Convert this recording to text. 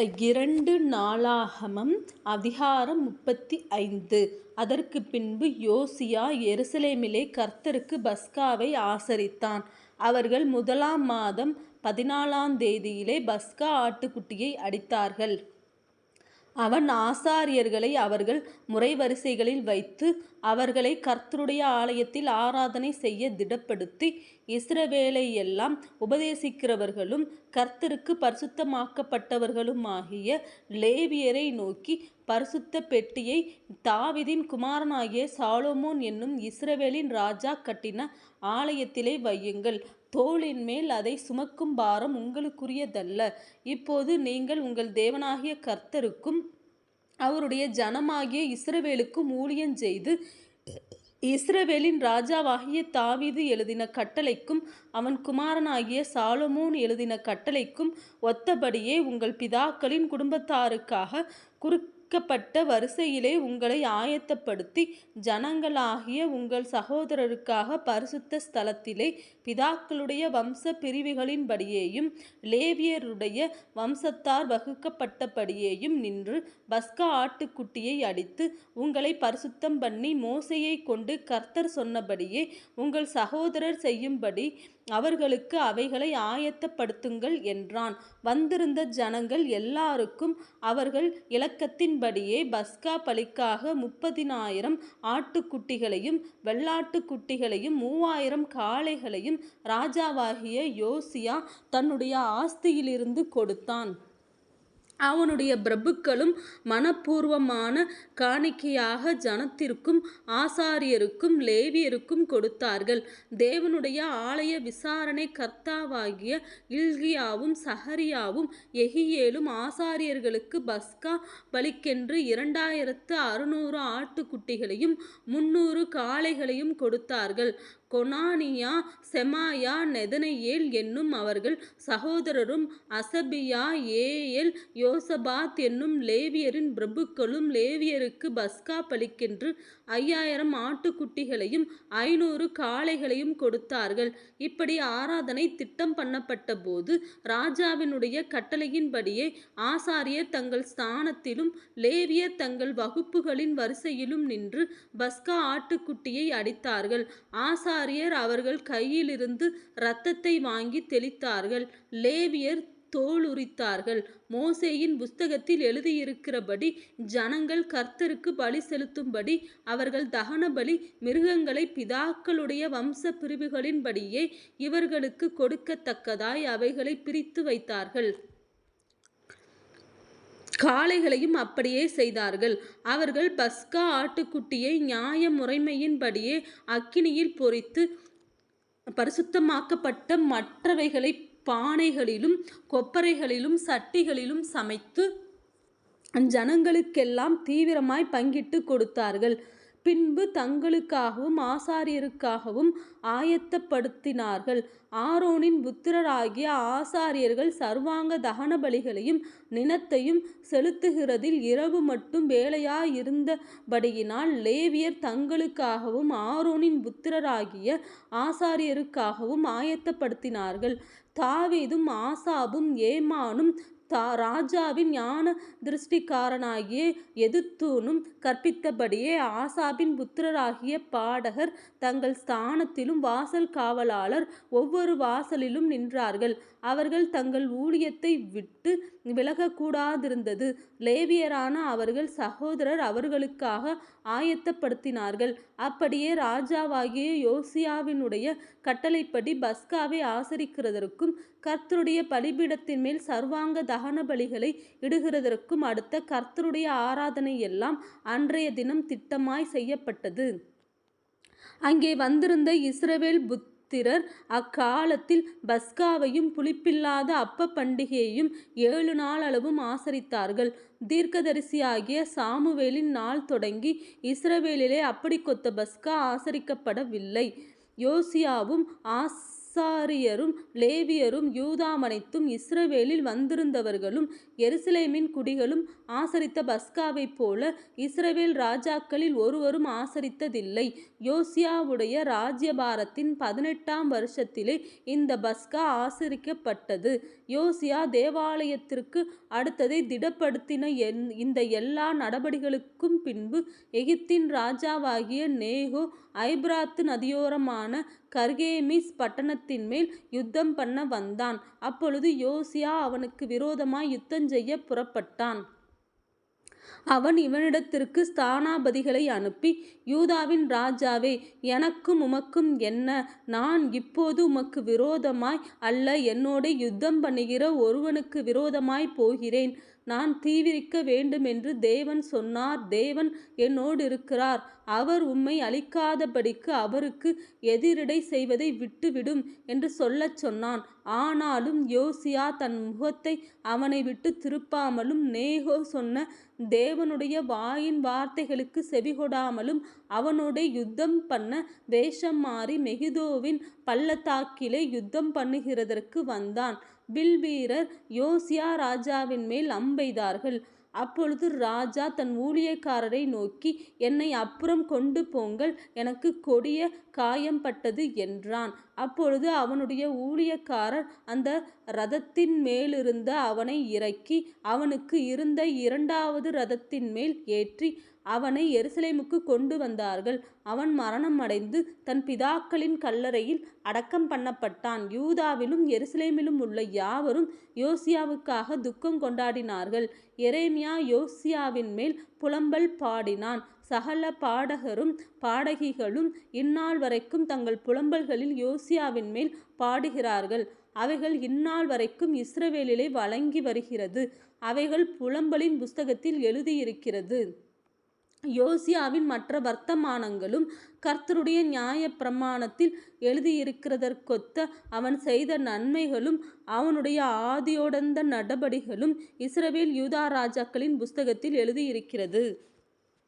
இரண்டு நாளாகமம் அதிகாரம் முப்பத்தி ஐந்து. அதற்கு பின்பு யோசியா எருசலேமிலே கர்த்தருக்கு பஸ்காவை ஆசரித்தான். அவர்கள் முதலாம் மாதம் பதினாலாம் தேதியிலே பஸ்கா ஆட்டுக்குட்டியை அடித்தார்கள். அவன் ஆசாரியர்களை அவர்கள் முறைவரிசைகளில் வைத்து அவர்களை கர்த்தருடைய ஆலயத்தில் ஆராதனை செய்ய திடப்படுத்தி இஸ்ரவேலையெல்லாம் உபதேசிக்கிறவர்களும் கர்த்தருக்கு பரிசுத்தமாக்கப்பட்டவர்களுமாகிய லேவியரை நோக்கி பரிசுத்த பெட்டியை தாவிதின் குமாரனாகிய சாலோமோன் என்னும் இஸ்ரவேலின் ராஜா கட்டின ஆலயத்திலே வையுங்கள். தோளின் மேல் அதை சுமக்கும் பாரம் உங்களுக்குரியதல்ல. இப்போது நீங்கள் உங்கள் தேவனாகிய கர்த்தருக்கும் அவருடைய ஜனமாகிய இஸ்ரவேலுக்கும் ஊழியம் செய்து இஸ்ரவேலின் ராஜாவாகிய தாவீது எழுதின கட்டளைக்கும் அவன் குமாரனாகிய சாலமோன் எழுதின கட்டளைக்கும் ஒத்தபடியே உங்கள் பிதாக்களின் குடும்பத்தாருக்காக குறிக்கப்பட்ட வரிசையிலே உங்களை ஆயத்தப்படுத்தி ஜனங்களாகிய உங்கள் சகோதரருக்காக பரிசுத்த ஸ்தலத்திலே பிதாக்களுடைய வம்ச பிரிவுகளின்படியேயும் லேவியருடைய வம்சத்தார் வகுக்கப்பட்டபடியேயும் நின்று பஸ்கா ஆட்டுக்குட்டியை அடித்து உங்களை பரிசுத்தம் பண்ணி மோசையை கொண்டு கர்த்தர் சொன்னபடியே உங்கள் சகோதரர் செய்யும்படி அவர்களுக்கு அவைகளை ஆயத்தப்படுத்துங்கள் என்றான். வந்திருந்த ஜனங்கள் எல்லாருக்கும் அவர்கள் இலக்கத்தின்படியே பஸ்கா பலிக்காக முப்பதினாயிரம் ஆட்டுக்குட்டிகளையும் வெள்ளாட்டுக்குட்டிகளையும் மூவாயிரம் காளைகளையும் ராஜாவாகிய யோசியா தன்னுடைய ஆஸ்தியிலிருந்து கொடுத்தான். அவனுடைய பிரபுக்களும் மனப்பூர்வமான காணிக்கையாக ஜனத்திற்கும் ஆசாரியருக்கும் லேவியருக்கும் கொடுத்தார்கள். தேவனுடைய ஆலய விசாரணை கர்த்தாவாகிய இல்கியாவும் சஹரியாவும் எகியேலும் ஆசாரியர்களுக்கு பஸ்கா பலிக்கென்று இரண்டாயிரத்து அறுநூறு ஆட்டுக்குட்டிகளையும் முன்னூறு காளைகளையும் கொடுத்தார்கள். கொனானியா செமாயா நெதனையேல் என்னும் அவர்கள் சகோதரரும் அசபியா ஏஎல் யோசபாத் என்னும் லேவியரின் பிரபுக்களும் லேவியருக்கு பஸ்கா பலிக்கென்று ஐயாயிரம் ஆட்டுக்குட்டிகளையும் ஐநூறு காளைகளையும் கொடுத்தார்கள். இப்படி ஆராதனை திட்டம் பண்ணப்பட்ட போது ராஜாவினுடைய கட்டளையின்படியே ஆசாரியர் தங்கள் ஸ்தானத்திலும் லேவியர் தங்கள் வகுப்புகளின் வரிசையிலும் நின்று பஸ்கா ஆட்டுக்குட்டியை அடித்தார்கள். ஆசாரியர் அவர்கள் கையிலிருந்து இரத்தத்தை வாங்கி தெளித்தார்கள். லேவியர் தோளுரித்தார்கள் மோசேயின் புஸ்தகத்தில் எழுதியிருக்கிறபடி ஜனங்கள் கர்த்தருக்கு பலி செலுத்தும்படி அவர்கள் தகன பலி மிருகங்களை பிதாக்களுடைய வம்ச பிரிவுகளின்படியே இவர்களுக்கு கொடுக்கத்தக்கதாய் அவைகளை பிரித்து வைத்தார்கள். காளைகளையும் அப்படியே செய்தார்கள். அவர்கள் பஸ்கா ஆட்டுக்குட்டியை நியாய முறைமையின்படியே அக்கினியில் பொறித்து பரிசுத்தமாக்கப்பட்ட மற்றவைகளை பானைகளிலும் கொப்பரைகளிலும் சட்டிகளிலும் சமைத்து ஜனங்களுக்கெல்லாம் தீவிரமாய் பங்கிட்டு கொடுத்தார்கள். பின்பு தங்களுக்காகவும் ஆசாரியருக்காகவும் ஆயத்தப்படுத்தினார்கள். ஆரோனின் புத்திரராகிய ஆசாரியர்கள் சர்வாங்க தகன பலிகளையும் நினத்தையும் செலுத்துகிறதில் இரவு மட்டும் வேலையாயிருந்தபடியினால் லேவியர் தங்களுக்காகவும் ஆரோனின் புத்திரராகிய ஆசாரியருக்காகவும் ஆயத்தப்படுத்தினார்கள். தாவீதும் ஆசாபும் ஏமானும் தா ராஜாவின் ஞான திருஷ்டிக்காரனாகிய எதிர்த்தூனும் கற்பித்தபடியே ஆசாபின் புத்திரராகிய பாடகர் தங்கள் ஸ்தானத்திலும் வாசல் காவலாளர் ஒவ்வொரு வாசலிலும் நின்றார்கள். அவர்கள் தங்கள் ஊழியத்தை விட்டு விலகக்கூடாதிருந்தது. லேவியரான அவர்கள் சகோதரர் அவர்களுக்காக ஆயத்தப்படுத்தினார்கள். அப்படியே ராஜாவாகிய யோசியாவினுடைய கட்டளைப்படி பஸ்காவை ஆசரிக்கிறதற்கும் கர்த்தருடைய பலிபீடத்தின் மேல் சர்வாங்க தகன பலிகளை இடுகிறதற்கும் அடுத்த கர்த்தருடைய ஆராதனை எல்லாம் அன்றைய தினம் திட்டமாய் செய்யப்பட்டது. அங்கே வந்திருந்த இஸ்ரவேல் புத்திரர் அக்காலத்தில் பஸ்காவையும் புளிப்பில்லாத அப்ப பண்டிகையையும் ஏழு நாள் அளவும் ஆசரித்தார்கள். தீர்க்கதரிசியாகிய சாமுவேலின் நாள் தொடங்கி இஸ்ரவேலிலே அப்படி கொத்த பஸ்கா ஆசரிக்கப்படவில்லை. யோசியாவும் ஆஸ் ஆசாரியரும் லேவியரும் யூதாமனைத்தும் இஸ்ரவேலில் வந்திருந்தவர்களும் எருசலேமின் குடிகளும் ஆசரித்த பஸ்காவைப் போல இஸ்ரவேல் ராஜாக்களில் ஒருவரும் ஆசரித்ததில்லை. யோசியாவுடைய ராஜ்யபாரத்தின் பதினெட்டாம் வருஷத்திலே இந்த பஸ்கா ஆசரிக்கப்பட்டது. யோசியா தேவாலயத்திற்கு அடுத்ததை திடப்படுத்தின இந்த எல்லா நடபடிகளுக்கும் பின்பு எகிப்தின் ராஜாவாகிய நேகோ ஐப்ராத்து நதியோரமான கர்கேமிஸ் பட்டணத்தின்மேல் யுத்தம் பண்ண வந்தான். அப்பொழுது யோசியா அவனுக்கு விரோதமாய் யுத்தம் செய்ய புறப்பட்டான். அவன் இவனிடத்திற்கு ஸ்தானாபதிகளை அனுப்பி யூதாவின் ராஜாவே எனக்கும் உமக்கும் என்ன? நான் இப்போது உமக்கு விரோதமாய் அல்ல என்னோடே யுத்தம் பண்ணுகிற ஒருவனுக்கு விரோதமாய் போகிறேன். நான் தீவிரிக்க வேண்டுமென்று தேவன் சொன்னார் தேவன் என்னோடு இருக்கிறார் அவர் உம்மை அழிக்காதபடிக்கு அவருக்கு எதிரிடை செய்வதை விட்டுவிடும் என்று சொல்லச் சொன்னான். ஆனாலும் யோசியா தன் முகத்தை அவனை விட்டுத் திருப்பாமலும் நேகோ சொன்ன தேவனுடைய வாயின் வார்த்தைகளுக்கு செவிகொடாமலும் அவனோட யுத்தம் பண்ண வேஷம் மாறி மெகிதோவின் பள்ளத்தாக்கிலே யுத்தம் பண்ணுகிறதற்கு வந்தான். வில்வீரர் யோசியா ராஜாவின் மேல் அம்பெய்தார்கள். அப்பொழுது ராஜா தன் ஊழியக்காரரை நோக்கி என்னை அப்புறம் கொண்டு போங்கள் எனக்கு கொடிய காயம்பட்டது என்றான். அப்பொழுது அவனுடைய ஊழியக்காரர் அந்த ரதத்தின் மேலிருந்த அவனை இறக்கி அவனுக்கு இருந்த இரண்டாவது ரதத்தின் மேல் ஏற்றி அவனை எருசலேமுக்குக் கொண்டு வந்தார்கள். அவன் மரணமடைந்து தன் பிதாக்களின் கல்லறையில் அடக்கம் பண்ணப்பட்டான். யூதாவிலும் எருசலேமிலும் உள்ள யாவரும் யோசியாவுக்காக துக்கம் கொண்டாடினார்கள். எரேமியா யோசியாவின் மேல் புலம்பல் பாடினான். சகல பாடகரும் பாடகிகளும் இந்நாள்வரைக்கும் தங்கள் புலம்பல்களில் யோசியாவின் மேல் பாடுகிறார்கள். அவைகள் இந்நாள்வரைக்கும் இஸ்ரவேலிலே வழங்கி வருகிறது. அவைகள் புலம்பலின் புஸ்தகத்தில் எழுதியிருக்கிறது. யோசியாவின் மற்ற வர்த்தமானங்களும் கர்த்தருடைய நியாய பிரமாணத்தில் எழுதியிருக்கிறதற்கொத்த அவன் செய்த நன்மைகளும் அவனுடைய ஆதியோடந்த நடபடிகளும் இஸ்ரவேல் யூதா ராஜாக்களின் புஸ்தகத்தில் எழுதியிருக்கிறது.